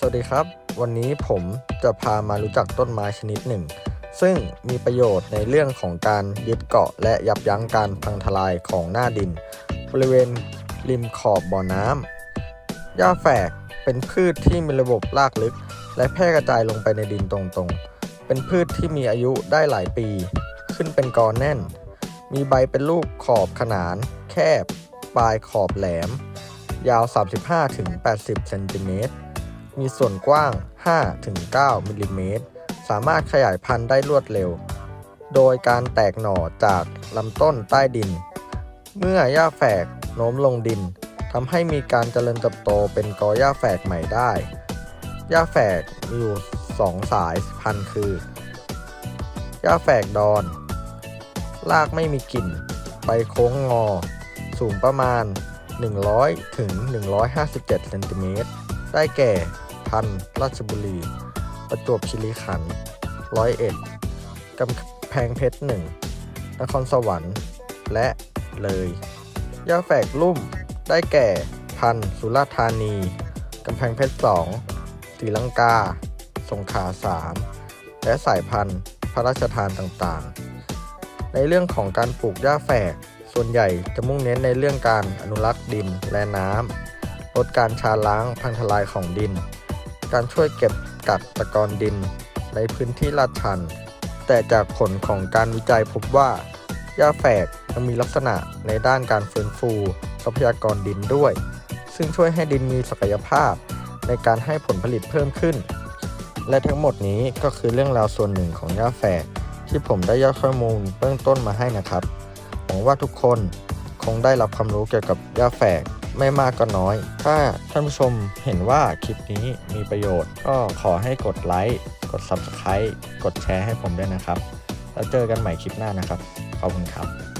สวัสดีครับ วันนี้ผมจะพามารู้จักต้นไม้ชนิดหนึ่ง ซึ่งมีประโยชน์ในเรื่องของการยึดเกาะและยับยั้งการพังทลายของหน้าดิน บริเวณริมขอบบ่อน้ำหญ้าแฝกเป็นพืชที่มีระบบรากลึก และแพร่กระจายลงไปในดินตรงๆ เป็นพืชที่มีอายุได้หลายปี ขึ้นเป็นกอแน่น มีใบเป็นลูกขอบขนาน แคบ ปลายขอบแหลม ยาว 35-80เซนติเมตร มีส่วนกว้าง 5-9 มิลลิเมตร สามารถขยายพันธุ์ได้รวดเร็ว โดยการแตกหน่อจากลำต้นใต้ดิน เมื่อหญ้าแฝกโน้มลงดินทำให้มีการเจริญเติบโตเป็นกอหญ้าแฝกใหม่ได้ หญ้าแฝกมีอยู่ 2 สายพันธุ์คือ หญ้าแฝกดอน รากไม่มีกลิ่น ใบโค้งงอ สูงประมาณ 100 ถึง 157 เซนติเมตร ได้แก่ พันธ์ราชบุรี ประจวบคีรีขันธ์ร้อยเอ็ดกำแพงเพชรหนึ่งนครสวรรค์ และเลยย่าแฝกลุ่มได้แก่พันธ์สุราษฎร์ธานีกำแพงเพชรสองศรีลังกา สงขลาสามและสายพันธุ์พระราชทานต่างๆ ในเรื่องของการปลูกหญ้าแฝก ส่วนใหญ่จะมุ่งเน้นในเรื่องการอนุรักษ์ดินและน้ำลดการชาล้างพังทลายของดิน การช่วยเก็บกักตะกอนดินในพื้นที่ลาดชัน แต่จากผลของการวิจัยพบว่าหญ้าแฝกยังมีลักษณะในด้านการฟื้นฟูทรัพยากรดินด้วย ซึ่งช่วยให้ดินมีศักยภาพในการให้ผลผลิตเพิ่มขึ้น และทั้งหมดนี้ก็คือเรื่องราวส่วนหนึ่งของหญ้าแฝกที่ผมได้ย่อข้อมูลเบื้องต้นมาให้นะครับ หวังว่าทุกคนคงได้รับความรู้เกี่ยวกับหญ้าแฝก ไม่มากก็น้อย ถ้าท่านผู้ชมเห็นว่าคลิปนี้มีประโยชน์ ก็ขอให้กดไลค์ กด Subscribe กดแชร์ให้ผมด้วยนะครับ แล้วเจอกันใหม่คลิปหน้านะครับ ขอบคุณครับ